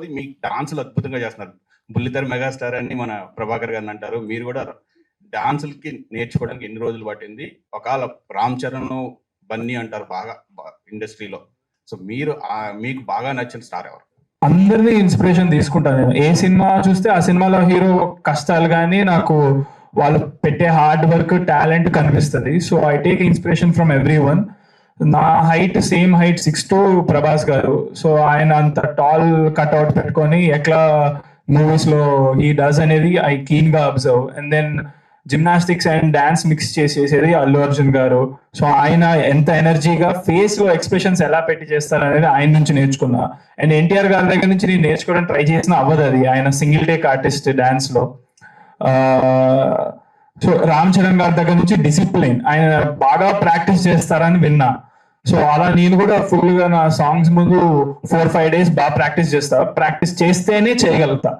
రెండోది మీ డాన్సులు అద్భుతంగా చేస్తున్నారు. బుల్లితెర మెగాస్టార్ అని మన ప్రభాకర్ గారిని అంటారు. మీరు కూడా డాన్సులకి నేర్చుకోవడానికి ఎన్ని రోజులు పట్టింది? ఒకవేళ రామ్ చరణ్ బన్నీ అంటారు బాగా ఇండస్ట్రీలో. సో మీరు మీకు బాగా నచ్చిన స్టార్ ఎవరు? అందరినీ ఇన్స్పిరేషన్ తీసుకుంటాను నేను. ఏ సినిమా చూస్తే ఆ సినిమాలో హీరో కష్టాలు కానీ నాకు వాళ్ళు పెట్టే హార్డ్ వర్క్ టాలెంట్ కనిపిస్తుంది. So I take inspiration from everyone నా height same height six two Prabhas garu. So ఆయన అంత టాల్ కట్అవుట్ పెట్టుకొని ఎట్లా మూవీస్లో ఈ డస్ అనేది I కీన్గా observe and then gymnastics and dance mix చేసేది అల్లు అర్జున్ గారు. సో ఆయన ఎంత ఎనర్జీగా ఫేస్లో ఎక్స్ప్రెషన్స్ ఎలా పెట్టి చేస్తారు అనేది ఆయన నుంచి నేర్చుకున్నా. అండ్ ఎన్టీఆర్ గారి దగ్గర నుంచి నేను నేర్చుకోవడం ట్రై చేసిన అవ్వదు అది. ఆయన సింగిల్ టేక్ ఆర్టిస్ట్ డాన్స్లో. సో రామ్ చరణ్ గారి దగ్గర నుంచి డిసిప్లిన్ ఆయన బాగా ప్రాక్టీస్ చేస్తారని విన్నా. సో అలా నేను కూడా ఫుల్గా నా సాంగ్స్ ముందు ఫోర్ ఫైవ్ డేస్ బాగా ప్రాక్టీస్ చేస్తా. ప్రాక్టీస్ చేస్తేనే చేయగలుగుతా.